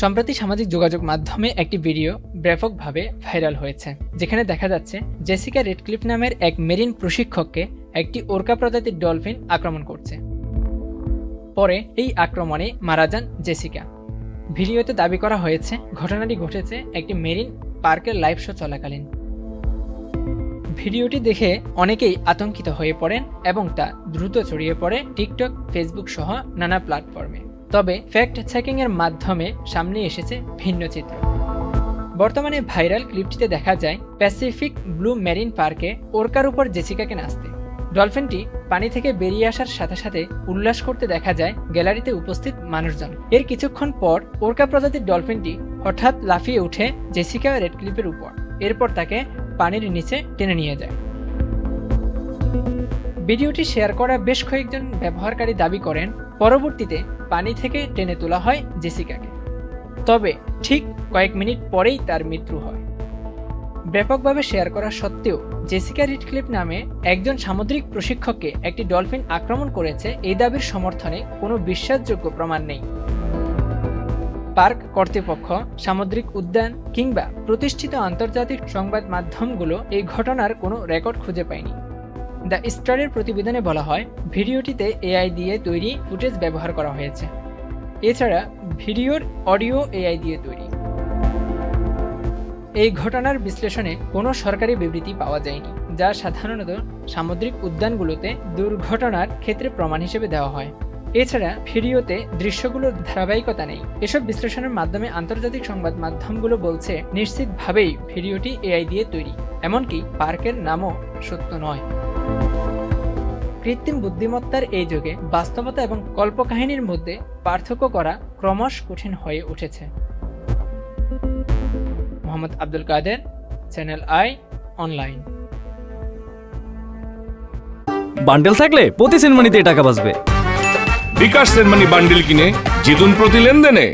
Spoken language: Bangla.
সম্প্রতি সামাজিক যোগাযোগ মাধ্যমে একটি ভিডিও ব্যাপকভাবে ভাইরাল হয়েছে, যেখানে দেখা যাচ্ছে জেসিকা রেডক্লিফ নামের এক মেরিন প্রশিক্ষককে একটি ওরকা প্রজাতির ডলফিন আক্রমণ করছে। পরে এই আক্রমণে মারা যান জেসিকা। ভিডিওতে দাবি করা হয়েছে, ঘটনাটি ঘটেছে একটি মেরিন পার্কের লাইভ শো চলাকালীন। ভিডিওটি দেখে অনেকেই আতঙ্কিত হয়ে পড়েন এবং তা দ্রুত ছড়িয়ে পড়ে টিকটক, ফেসবুক সহ নানা প্ল্যাটফর্মে। তবে ফ্যাক্ট চেকিং এর মাধ্যমে সামনে এসেছে ভিন্ন চিত্র। বর্তমানে ভাইরাল ক্লিপটিতে দেখা যায় প্যাসিফিক ব্লু মেরিন পার্কে ওরকার উপর জেসিকাকে নাচতে। ডলফিনটি পানি থেকে বেরিয়ে আসার সাথে সাথে উল্লাস করতে দেখা যায় গ্যালারিতে উপস্থিত মানুষজন। এর কিছুক্ষণ পর ওরকা প্রজাতির ডলফিনটি হঠাৎ লাফিয়ে উঠে জেসিকা রেড ক্লিপের উপর। এরপর তাকে পানির নিচে টেনে নিয়ে যায়। ভিডিওটি শেয়ার করা বেশ কয়েকজন ব্যবহারকারী দাবি করেন পরবর্তীতে পানি থেকে টেনে তোলা হয় জেসিকাকে। তবে ঠিক কয়েক মিনিট পরেই তার মৃত্যু হয়। ব্যাপকভাবে শেয়ার করা সত্ত্বেও জেসিকা রিডক্লিপ নামে একজন সামুদ্রিক প্রশিক্ষককে একটি ডলফিন আক্রমণ করেছে এই দাবির সমর্থনে কোনো বিশ্বাসযোগ্য প্রমাণ নেই। পার্ক কর্তৃপক্ষ, সামুদ্রিক উদ্যান কিংবা প্রতিষ্ঠিত আন্তর্জাতিক সংবাদ মাধ্যমগুলো এই ঘটনার কোনো রেকর্ড খুঁজে পায়নি। দ্য স্টারের প্রতিবেদনে বলা হয়, ভিডিওটিতে এআই দিয়ে তৈরি ফুটেজ ব্যবহার করা হয়েছে। এছাড়া ভিডিওর অডিও এআই দিয়ে তৈরি। এই ঘটনার বিশ্লেষণে কোনো সরকারি বিবৃতি পাওয়া যায়নি, যা সাধারণত সামুদ্রিক উদ্যানগুলোতে দুর্ঘটনার ক্ষেত্রে প্রমাণ হিসেবে দেওয়া হয়। এছাড়া ভিডিওতে দৃশ্যগুলোর ধারাবাহিকতা নেই। এসব বিশ্লেষণের মাধ্যমে আন্তর্জাতিক সংবাদ মাধ্যমগুলো বলছে, নিশ্চিতভাবেই ভিডিওটি এআই দিয়ে তৈরি, এমনকি পার্কের নামও সত্য নয়। কৃত্রিম বুদ্ধিমত্তার এই যুগে বাস্তবতা এবং কল্পকাহিনীর মধ্যে পার্থক্য করা ক্রমশ কঠিন হয়ে উঠেছে। Mohammad Abdul Kader channel I online. Bundle থাকলে প্রতি সেনমানিতে টাকা বাঁচবে। বিকাশ সেনমানি বান্ডিল কিনে জিতুন প্রতি লেনদেনে।